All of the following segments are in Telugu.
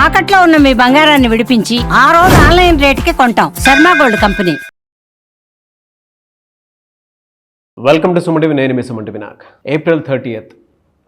తాకట్లో ఉన్న మీ బంగారాన్ని విడిపించి ఆ రోజు ఆన్లైన్ రేటుకి కొంటాం. Sharma gold company. Welcome to సుమటివి నేను మీ సుమటి వినాయక్ ఏప్రిల్ థర్టీయత్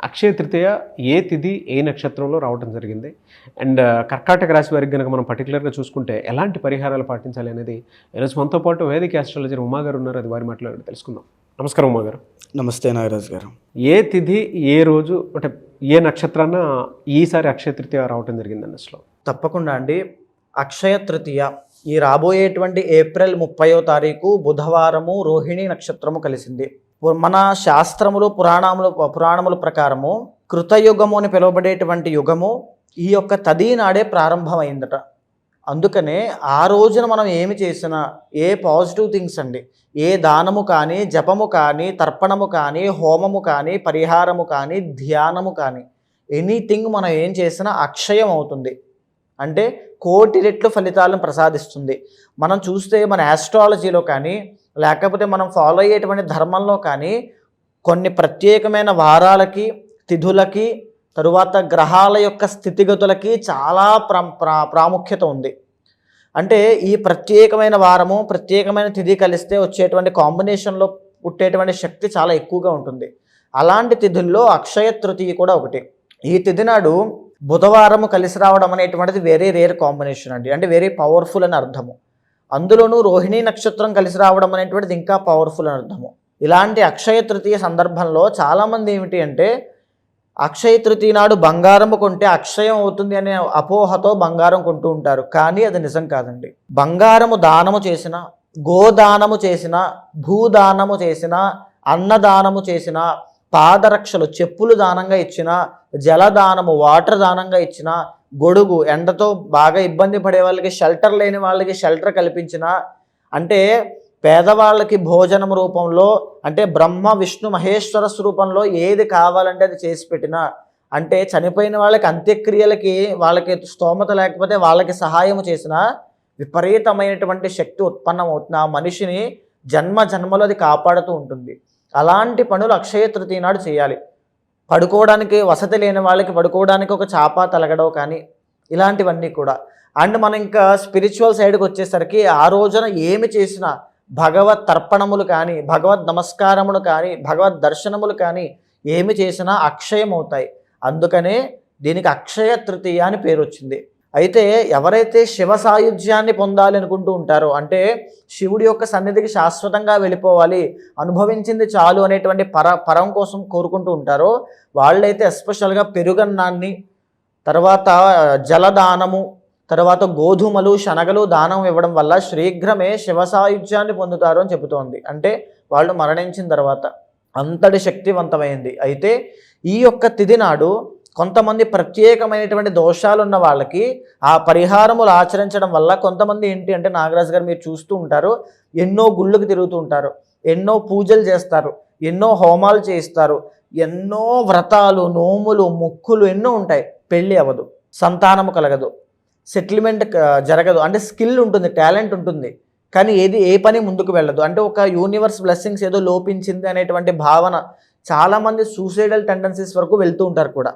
అక్షయ తృతీయ ఏ తిథి ఏ నక్షత్రంలో రావడం జరిగింది? అండ్ కర్కాటక రాశి వారికి కనుక మనం పర్టికులర్గా చూసుకుంటే ఎలాంటి పరిహారాలు పాటించాలి అనేది? ఈరోజు మనతో పాటు వేదిక ఆస్ట్రాలజర్ ఉమా గారు ఉన్నారు. అది వారి మాట్లాడి తెలుసుకుందాం. నమస్కారం ఉమా గారు. నమస్తే నాగరాజ్ గారు. ఏ తిథి ఏ రోజు అంటే ఏ నక్షత్రాన ఈసారి అక్షయ తృతీయ రావటం జరిగింది అసలు తప్పకుండా అండి. అక్షయ తృతీయ. ఈ రాబోయేటువంటి ఏప్రిల్ ముప్పయో తారీఖు బుధవారము రోహిణి నక్షత్రము కలిసింది. మన శాస్త్రములు పురాణములు పురాణముల ప్రకారము కృతయుగము అని పిలువబడేటువంటి యుగము ఈ యొక్క తదీ నాడే ప్రారంభమైందట. అందుకనే ఆ రోజున మనం ఏమి చేసినా ఏ పాజిటివ్ థింగ్స్ అండి ఏ దానము కానీ జపము కానీ తర్పణము కానీ హోమము కానీ పరిహారము కానీ ధ్యానము కానీ ఎనీథింగ్ మనం ఏం చేసినా అక్షయం అవుతుంది. అంటే కోటి రెట్లు ఫలితాలను ప్రసాదిస్తుంది. మనం చూస్తే మన యాస్ట్రాలజీలో కానీ లేకపోతే మనం ఫాలో అయ్యేటువంటి ధర్మంలో కానీ కొన్ని ప్రత్యేకమైన వారాలకి తిథులకి తరువాత గ్రహాల యొక్క స్థితిగతులకి చాలా ప్రా ప్రా- ప్రాముఖ్యత ఉంది. అంటే ఈ ప్రత్యేకమైన వారము ప్రత్యేకమైన తిథి కలిస్తే వచ్చేటువంటి కాంబినేషన్లో పుట్టేటువంటి శక్తి చాలా ఎక్కువగా ఉంటుంది. అలాంటి తిథుల్లో అక్షయ తృతీయ కూడా ఒకటి. ఈ తిథి నాడు బుధవారము కలిసి రావడం అనేటువంటిది వెరీ రేర్ కాంబినేషన్ అండి. అంటే వెరీ పవర్ఫుల్ అని అర్థము. అందులోనూ రోహిణీ నక్షత్రం కలిసి రావడం అనేటువంటిది ఇంకా పవర్ఫుల్ అని అర్థము. ఇలాంటి అక్షయ తృతీయ సందర్భంలో చాలామంది ఏమిటి అంటే అక్షయ తృతీయ నాడు బంగారము కొంటే అక్షయం అవుతుంది అనే అపోహతో బంగారం కొంటూ ఉంటారు. కానీ అది నిజం కాదండి. బంగారము దానము చేసిన గోదానము చేసిన భూదానము చేసిన అన్నదానము చేసిన పాదరక్షలు చెప్పులు దానంగా ఇచ్చిన జలదానము వాటర్ దానంగా ఇచ్చిన గొడుగు ఎండతో బాగా ఇబ్బంది పడే వాళ్ళకి షెల్టర్ లేని వాళ్ళకి షెల్టర్ కల్పించిన అంటే పేదవాళ్ళకి భోజనం రూపంలో అంటే బ్రహ్మ విష్ణు మహేశ్వర స్వరూపంలో ఏది కావాలంటే అది చేసి పెట్టినా అంటే చనిపోయిన వాళ్ళకి అంత్యక్రియలకి వాళ్ళకి స్తోమత లేకపోతే వాళ్ళకి సహాయం చేసిన విపరీతమైనటువంటి శక్తి ఉత్పన్నం అవుతుంది. ఆ మనిషిని జన్మ జన్మలో అది కాపాడుతూ ఉంటుంది. అలాంటి పనులు అక్షయ తృతీయ నాడు చేయాలి. పడుకోవడానికి వసతి లేని వాళ్ళకి పడుకోవడానికి ఒక చాప తలగడో కానీ ఇలాంటివన్నీ కూడా. అండ్ మనం ఇంకా స్పిరిచువల్ సైడ్కి వచ్చేసరికి ఆ రోజున ఏమి చేసినా భగవత్ తర్పణములు కానీ భగవద్ నమస్కారములు కానీ భగవద్ దర్శనములు కానీ ఏమి చేసినా అక్షయం అవుతాయి అందుకనే దీనికి అక్షయ తృతీయ అని పేరు వచ్చింది అయితే ఎవరైతే శివ సాయుధ్యాన్ని పొందాలి అనుకుంటూ ఉంటారో అంటే శివుడి యొక్క సన్నిధికి శాశ్వతంగా వెళ్ళిపోవాలి అనుభవించింది చాలు అనేటువంటి పర పరం కోసం కోరుకుంటూ ఉంటారో వాళ్ళైతే ఎస్పెషల్గా పెరుగన్నాన్ని తర్వాత జలదానము తర్వాత గోధుమలు శనగలు దానం ఇవ్వడం వల్ల శీఘ్రమే శివ సాయుధ్యాన్ని పొందుతారు అని చెబుతోంది. అంటే వాళ్ళు మరణించిన తర్వాత అంతటి శక్తివంతమైంది. అయితే ఈ యొక్క తిది నాడు కొంతమంది ప్రత్యేకమైనటువంటి దోషాలు ఉన్న వాళ్ళకి ఆ పరిహారములు ఆచరించడం వల్ల కొంతమంది ఏంటి అంటే నాగరాజు గారు మీరు చూస్తూ ఉంటారు ఎన్నో గుళ్ళకు తిరుగుతూ ఉంటారు ఎన్నో పూజలు చేస్తారు ఎన్నో హోమాలు చేయిస్తారు ఎన్నో వ్రతాలు నోములు మొక్కులు ఎన్నో ఉంటాయి. పెళ్ళి అవ్వదు సంతానము కలగదు. సెటిల్మెంట్ జరగదు. అంటే స్కిల్ ఉంటుంది టాలెంట్ ఉంటుంది. కానీ ఏది ఏ పని ముందుకు వెళ్ళదు. అంటే ఒక యూనివర్స్ బ్లెస్సింగ్స్ ఏదో లోపించింది అనేటువంటి భావన చాలామంది సూసైడల్ టెండెన్సీస్ వరకు వెళ్తూ ఉంటారు కూడా.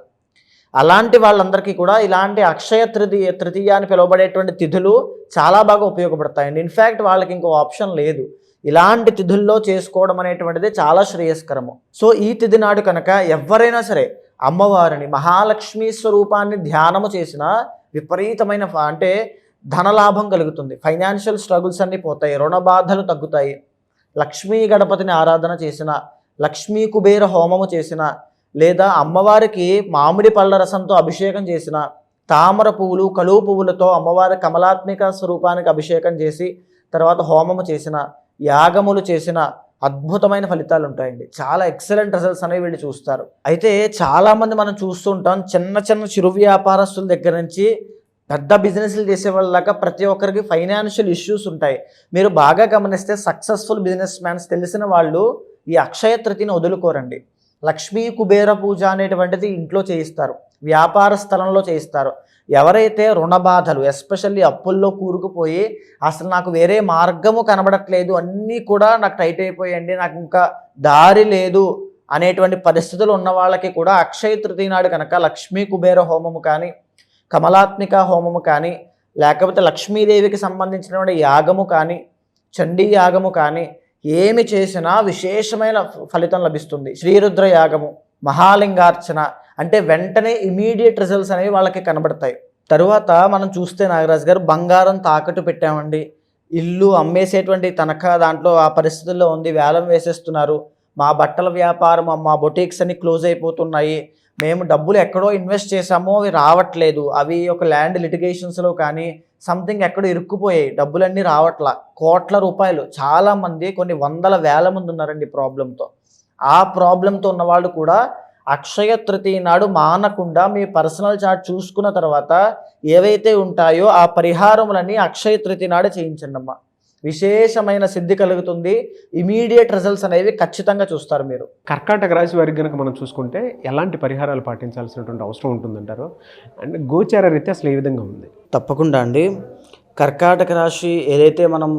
అలాంటి వాళ్ళందరికీ కూడా ఇలాంటి అక్షయ తృతీయ తృతీయ అని పిలువబడేటువంటి తిథులు చాలా బాగా ఉపయోగపడతాయండి. ఇన్ఫ్యాక్ట్ వాళ్ళకి ఇంకో ఆప్షన్ లేదు. ఇలాంటి తిథుల్లో చేసుకోవడం అనేటువంటిది చాలా శ్రేయస్కరము. సో ఈ తిథి నాడు కనుక ఎవరైనా సరే అమ్మవారిని మహాలక్ష్మి స్వరూపాన్ని ధ్యానము చేసినా విపరీతమైన అంటే ధనలాభం కలుగుతుంది. ఫైనాన్షియల్ స్ట్రగుల్స్ అన్నీ పోతాయి రుణ బాధలు తగ్గుతాయి. లక్ష్మీ గణపతిని ఆరాధన చేసిన లక్ష్మీ కుబేర హోమము చేసిన లేదా అమ్మవారికి మామిడి పళ్ళ రసంతో అభిషేకం చేసిన తామర పువ్వులు కలువు పువ్వులతో అమ్మవారి కమలాత్మిక స్వరూపానికి అభిషేకం చేసి తర్వాత హోమము చేసిన యాగములు చేసిన అద్భుతమైన ఫలితాలు ఉంటాయండి చాలా ఎక్సలెంట్ రిజల్ట్స్ అనేవి వీళ్ళు చూస్తారు. అయితే చాలామంది మనం చూస్తుంటాం చిన్న చిన్న చిరు వ్యాపారస్తుల దగ్గర నుంచి పెద్ద బిజినెస్లు చేసే వాళ్ళ ప్రతి ఒక్కరికి ఫైనాన్షియల్ ఇష్యూస్ ఉంటాయి. మీరు బాగా గమనిస్తే సక్సెస్ఫుల్ బిజినెస్ మ్యాన్స్ తెలిసిన వాళ్ళు ఈ అక్షయ తృతిని వదులుకోరండి. లక్ష్మీ కుబేర పూజ అనేటువంటిది ఇంట్లో చేయిస్తారు. వ్యాపార స్థలంలో చేయిస్తారు. ఎవరైతే రుణ బాధలు ఎస్పెషల్లీ అప్పుల్లో కూరుకుపోయి అసలు నాకు వేరే మార్గము కనబడట్లేదు అన్నీ కూడా నాకు టైట్ అయిపోయండి నాకు ఇంకా దారి లేదు అనేటువంటి పరిస్థితులు ఉన్న వాళ్ళకి కూడా అక్షయ తృతీయ నాడు కనుక లక్ష్మీ కుబేర హోమము కానీ కమలాత్మిక హోమము కానీ లేకపోతే లక్ష్మీదేవికి సంబంధించినటువంటి యాగము కానీ చండీ యాగము కానీ ఏమి చేసినా విశేషమైన ఫలితం లభిస్తుంది. శ్రీరుద్ర యాగము మహాలింగార్చన అంటే వెంటనే ఇమీడియట్ రిజల్ట్స్ అనేవి వాళ్ళకి కనబడతాయి. తరువాత మనం చూస్తే నాగరాజు గారు బంగారం తాకట్టు పెట్టామండి. ఇల్లు అమ్మేసేటువంటి తనఖా దాంట్లో ఆ పరిస్థితుల్లో ఉంది. వేలం వేసేస్తున్నారు. మా బట్టల వ్యాపారం మా బొటీక్స్ అన్ని క్లోజ్ అయిపోతున్నాయి. మేము డబ్బులు ఎక్కడో ఇన్వెస్ట్ చేసామో అవి రావట్లేదు. అవి ఒక ల్యాండ్ లిటిగేషన్స్లో కానీ సంథింగ్ ఎక్కడో ఇరుక్కుపోయాయి. డబ్బులన్నీ రావట్లా. కోట్ల రూపాయలు. చాలామంది కొన్ని వందల వేల మంది ఉన్నారండి ప్రాబ్లంతో ఆ ప్రాబ్లంతో ఉన్నవాళ్ళు కూడా అక్షయ తృతీయ నాడు మానకుండా మీ పర్సనల్ చార్ట్ చూసుకున్న తర్వాత ఏవైతే ఉంటాయో ఆ పరిహారములన్నీ అక్షయ తృతీయ నాడు చేయించండి అమ్మా విశేషమైన సిద్ధి కలుగుతుంది. ఇమీడియట్ రిజల్ట్స్ అనేవి ఖచ్చితంగా చూస్తారు మీరు. కర్కాటక రాశి వారికి కనుక మనం చూసుకుంటే ఎలాంటి పరిహారాలు పాటించాల్సినటువంటి అవసరం ఉంటుందంటారు? అండ్ గోచార రీత్యా అసలు ఏ విధంగా ఉంది? తప్పకుండా అండి. కర్కాటక రాశి ఏదైతే మనం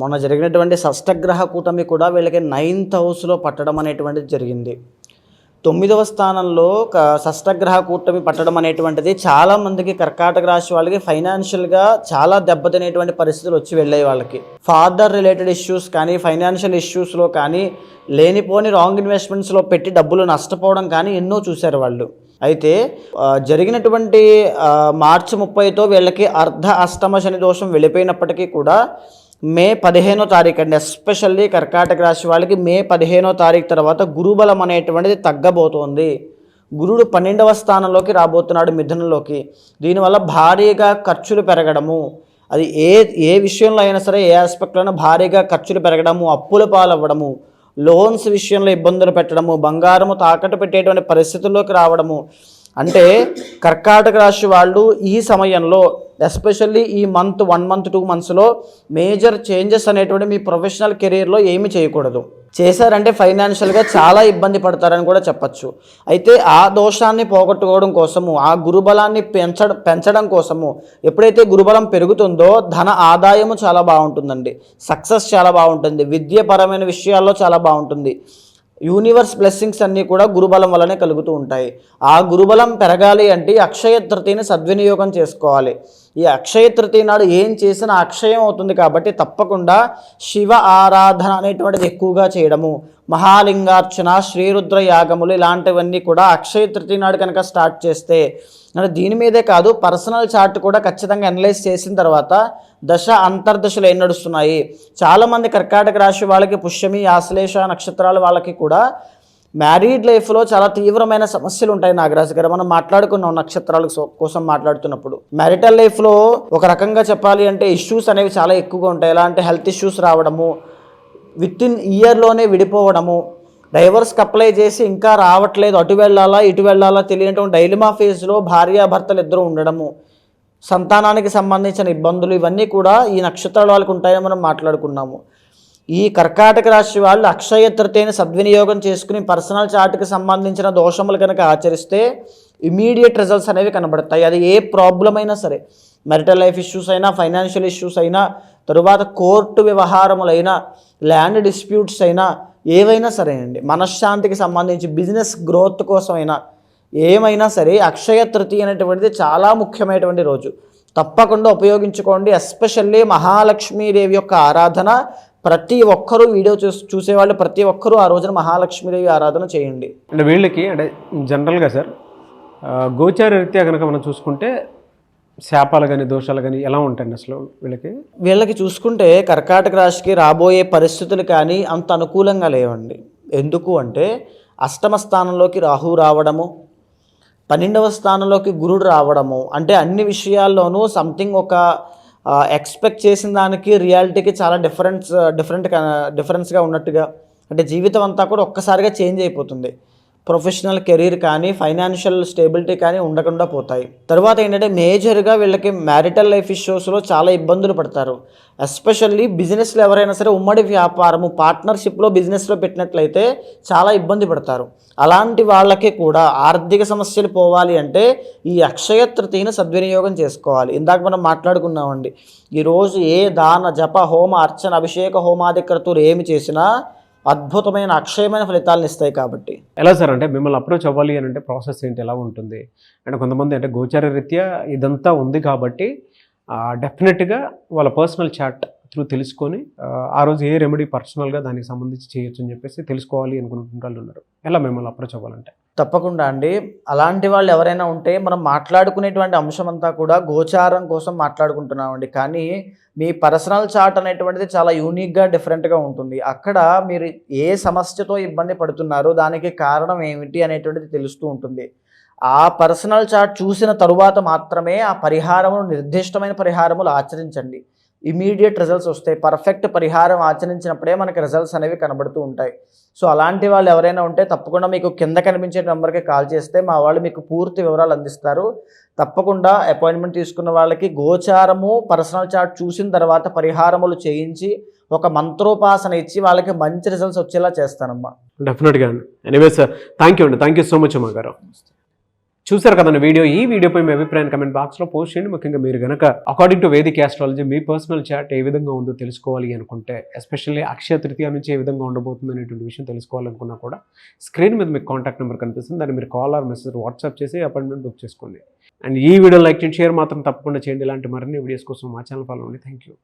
మొన్న జరిగినటువంటి షష్టగ్రహ కూటమి కూడా వీళ్ళకి నైన్త్ హౌస్లో పట్టడం అనేటువంటిది జరిగింది. తొమ్మిదవ స్థానంలో క షష్టగ్రహ కూటమి పట్టడం అనేటువంటిది చాలామందికి కర్కాటక రాశి వాళ్ళకి ఫైనాన్షియల్గా చాలా దెబ్బతినేటువంటి పరిస్థితులు వచ్చి వెళ్ళాయి వాళ్ళకి. ఫాదర్ రిలేటెడ్ ఇష్యూస్ కానీ ఫైనాన్షియల్ ఇష్యూస్లో కానీ లేనిపోని రాంగ్ ఇన్వెస్ట్మెంట్స్లో పెట్టి డబ్బులు నష్టపోవడం కానీ ఎన్నో చూశారు వాళ్ళు. అయితే జరిగినటువంటి మార్చి ముప్పైతో వీళ్ళకి అర్ధ అష్టమ శని దోషం వెళ్ళిపోయినప్పటికీ కూడా మే పదిహేనో తారీఖు అండి. ఎస్పెషల్లీ కర్కాటక రాశి వాళ్ళకి మే పదిహేనో తారీఖు తర్వాత గురుబలం అనేటువంటిది తగ్గబోతోంది. గురుడు పన్నెండవ స్థానంలోకి రాబోతున్నాడు మిథునంలోకి. దీనివల్ల భారీగా ఖర్చులు పెరగడము అది ఏ ఏ విషయంలో అయినా సరే ఏ ఆస్పెక్ట్లోనూ అయినా భారీగా ఖర్చులు పెరగడము అప్పుల పాలవ్వడము లోన్స్ విషయంలో ఇబ్బందులు పెట్టడము బంగారము తాకట్టు పెట్టేటువంటి పరిస్థితుల్లోకి రావడము అంటే కర్కాటక రాశి వాళ్ళు ఈ సమయంలో ఎస్పెషల్లీ ఈ మంత్ వన్ మంత్ టూ మంత్స్లో మేజర్ చేంజెస్ అనేటువంటి మీ ప్రొఫెషనల్ కెరీర్లో ఏమీ చేయకూడదు. చేశారంటే ఫైనాన్షియల్గా చాలా ఇబ్బంది పడతారని కూడా చెప్పచ్చు. అయితే ఆ దోషాన్ని పోగొట్టుకోవడం కోసము ఆ గురుబలాన్ని పెంచడం పెంచడం కోసము ఎప్పుడైతే గురుబలం పెరుగుతుందో ధన ఆదాయము చాలా బాగుంటుందండి. సక్సెస్ చాలా బాగుంటుంది. విద్యపరమైన విషయాల్లో చాలా బాగుంటుంది. యూనివర్స్ బ్లెస్సింగ్స్ అన్నీ కూడా గురుబలం వల్లనే కలుగుతూ ఉంటాయి. ఆ గురుబలం పెరగాలి అంటే అక్షయ తృతీయని సద్వినియోగం చేసుకోవాలి. ఈ అక్షయ తృతీయ నాడు ఏం చేసినా అక్షయం అవుతుంది కాబట్టి తప్పకుండా శివ ఆరాధన అనేటువంటిది ఎక్కువగా చేయడము. మహాలింగార్చన శ్రీరుద్ర యాగములు ఇలాంటివన్నీ కూడా అక్షయ తృతీయ నాడు కనుక స్టార్ట్ చేస్తే అంటే దీని మీదే కాదు పర్సనల్ చార్ట్ కూడా ఖచ్చితంగా అనలైజ్ చేసిన తర్వాత దశ అంతర్దశలు ఏం నడుస్తున్నాయి? చాలామంది కర్కాటక రాశి వాళ్ళకి పుష్యమి ఆశ్లేష నక్షత్రాల వాళ్ళకి కూడా మ్యారీడ్ లైఫ్లో చాలా తీవ్రమైన సమస్యలు ఉంటాయి నాగరాజు గారు. మనం మాట్లాడుకున్నాం నక్షత్రాల కోసం మాట్లాడుతున్నప్పుడు. మ్యారిటల్ లైఫ్లో ఒక రకంగా చెప్పాలి అంటే ఇష్యూస్ అనేవి చాలా ఎక్కువగా ఉంటాయి. ఎలా అంటే హెల్త్ ఇష్యూస్ రావడము విత్ ఇన్ ఇయర్లోనే విడిపోవడము. డైవర్స్కి అప్లై చేసి ఇంకా రావట్లేదు. అటు వెళ్ళాలా ఇటు వెళ్ళాలా తెలియనటువంటి డైలిమా ఫేజ్లో భార్యాభర్తలు ఇద్దరు ఉండడము. సంతానానికి సంబంధించిన ఇబ్బందులు ఇవన్నీ కూడా ఈ నక్షత్రాల వాళ్ళకి ఉంటాయని మనం మాట్లాడుకున్నాము. ఈ కర్కాటక రాశి వాళ్ళు అక్షయ తృతీయని సద్వినియోగం చేసుకుని పర్సనల్ చార్ట్కి సంబంధించిన దోషములు కనుక ఆచరిస్తే ఇమీడియట్ రిజల్ట్స్ అనేవి కనబడతాయి. అది ఏ ప్రాబ్లం అయినా సరే. మెరిటల్ లైఫ్ ఇష్యూస్ అయినా ఫైనాన్షియల్ ఇష్యూస్ అయినా తరువాత కోర్టు వ్యవహారములైనా ల్యాండ్ డిస్ప్యూట్స్ అయినా ఏవైనా సరే అండి మనశ్శాంతికి సంబంధించి బిజినెస్ గ్రోత్ కోసమైనా ఏమైనా సరే అక్షయ తృతీయ అనేటువంటిది చాలా ముఖ్యమైనటువంటి రోజు. తప్పకుండా ఉపయోగించుకోండి. ఎస్పెషల్లీ మహాలక్ష్మీదేవి యొక్క ఆరాధన ప్రతి ఒక్కరూ వీడియో చూసి చూసేవాళ్ళు ప్రతి ఒక్కరూ ఆ రోజున మహాలక్ష్మీదేవి ఆరాధన చేయండి. అంటే వీళ్ళకి అంటే జనరల్గా సార్ గోచార రీత్యా కనుక మనం చూసుకుంటే శాపాలు కానీ దోషాలు కానీ ఎలా ఉంటాయండి అసలు వీళ్ళకి? వీళ్ళకి చూసుకుంటే కర్కాటక రాశికి రాబోయే పరిస్థితులు కానీ అంత అనుకూలంగా లేవండి. ఎందుకు అంటే అష్టమ స్థానంలోకి రాహు రావడము పన్నెండవ స్థానంలోకి గురుడు రావడము అంటే అన్ని విషయాల్లోనూ సంథింగ్ ఒక ఎక్స్పెక్ట్ చేసిన దానికి రియాలిటీకి చాలా డిఫరెన్స్ డిఫరెంట్ డిఫరెన్స్గా ఉన్నట్టుగా అంటే జీవితం అంతా కూడా ఒక్కసారిగా చేంజ్ అయిపోతుంది. ప్రొఫెషనల్ కెరీర్ కానీ ఫైనాన్షియల్ స్టేబిలిటీ కానీ ఉండకుండా పోతాయి. తర్వాత ఏంటంటే మేజర్గా వీళ్ళకి మ్యారిటల్ లైఫ్ ఇష్యూస్లో చాలా ఇబ్బందులు పడతారు. ఎస్పెషల్లీ బిజినెస్లో ఎవరైనా సరే ఉమ్మడి వ్యాపారము పార్ట్నర్షిప్లో బిజినెస్లో పెట్టినట్లయితే చాలా ఇబ్బంది పడతారు. అలాంటి వాళ్ళకి కూడా ఆర్థిక సమస్యలు పోవాలి అంటే ఈ అక్షయ తృతీయను సద్వినియోగం చేసుకోవాలి. ఇందాక మనం మాట్లాడుకున్నామండి. ఈరోజు ఏ దాన జప హోమ అర్చన అభిషేక హోమాది క్రతువులు ఏమి చేసినా అద్భుతమైన అక్షయమైన ఫలితాలను ఇస్తాయి కాబట్టి. ఎలా సార్ అంటే మిమ్మల్ని అప్రోచ్ అవ్వాలి అని అంటే ప్రాసెస్ ఏంటి ఎలా ఉంటుంది? అంటే కొంతమంది అంటే గోచార రీత్యా ఇదంతా ఉంది కాబట్టి డెఫినెట్గా వాళ్ళ పర్సనల్ చాట్ త్రూ తెలుసుకొని ఆ, రోజు ఏ రెమెడీ పర్సనల్గా దానికి సంబంధించి చేయొచ్చు అని చెప్పేసి తెలుసుకోవాలి అనుకుంటున్న వాళ్ళు ఉన్నారు. ఎలా మిమ్మల్ని అప్రోచ్ అవ్వాలంటే? తప్పకుండా అండి. అలాంటి వాళ్ళు ఎవరైనా ఉంటే మనం మాట్లాడుకునేటువంటి అంశం అంతా కూడా గోచారం కోసం మాట్లాడుకుంటున్నామండి. కానీ మీ పర్సనల్ చార్ట్ అనేటువంటిది చాలా యూనిక్గా డిఫరెంట్గా ఉంటుంది. అక్కడ మీరు ఏ సమస్యతో ఇబ్బంది పడుతున్నారో దానికి కారణం ఏమిటి అనేటువంటిది తెలుస్తూ ఉంటుంది. ఆ పర్సనల్ చార్ట్ చూసిన తరువాత మాత్రమే ఆ పరిహారమును నిర్దిష్టమైన పరిహారములు ఆచరించండి. ఇమీడియట్ రిజల్ట్స్ వస్తాయి. పర్ఫెక్ట్ పరిహారం ఆచరించినప్పుడే మనకి రిజల్ట్స్ అనేవి కనబడుతూ ఉంటాయి. సో అలాంటి వాళ్ళు ఎవరైనా ఉంటే తప్పకుండా మీకు కింద కనిపించే నెంబర్కి కాల్ చేస్తే మా వాళ్ళు మీకు పూర్తి వివరాలు అందిస్తారు. తప్పకుండా అపాయింట్మెంట్ తీసుకున్న వాళ్ళకి గోచారము పర్సనల్ చార్ట్ చూసిన తర్వాత పరిహారములు చేయించి ఒక మంత్రోపాసన ఇచ్చి వాళ్ళకి మంచి రిజల్ట్స్ వచ్చేలా చేస్తానమ్మా. డెఫినెట్గా అండి. ఎనీవే సార్ థ్యాంక్ యూ అండి. థ్యాంక్ యూ సో మచ్ అమ్మ గారు. చూసారు కదండి వీడియో? ఈ వీడియోపై మీ అభిప్రాయం కమెంట్ బాక్స్లో పోస్ట్ చేయండి. ముఖ్యంగా మీరు కనుక అకార్డింగ్ టు వేదిక్ ఆస్ట్రాలజీ మీ పర్సనల్ చాట్ ఏ విధంగా ఉందో తెలుసుకోవాలి అనుకుంటే ఎస్పెషల్లీ అక్షయ తృతీయ నుంచి ఏ విధంగా ఉండబోతుంది అనేటువంటి విషయం తెలుసుకోవాలనుకున్నా కూడా స్క్రీన్ మీద మీకు కాంటాక్ట్ నెంబర్ కనిపిస్తుంది. దాన్ని మీరు కాల్ ఆర్ మెసేజ్ వాట్సాప్ చేసి అపాయింట్మెంట్ బుక్ చేసుకోండి. అండ్ ఈ వీడియో లైక్ చేయండి షేర్ మాత్రం తప్పకుండా చేయండి. ఇలాంటి మరిన్ని వీడియోస్ కోసం మా ఛానల్ ఫాలో అండి థ్యాంక్ యూ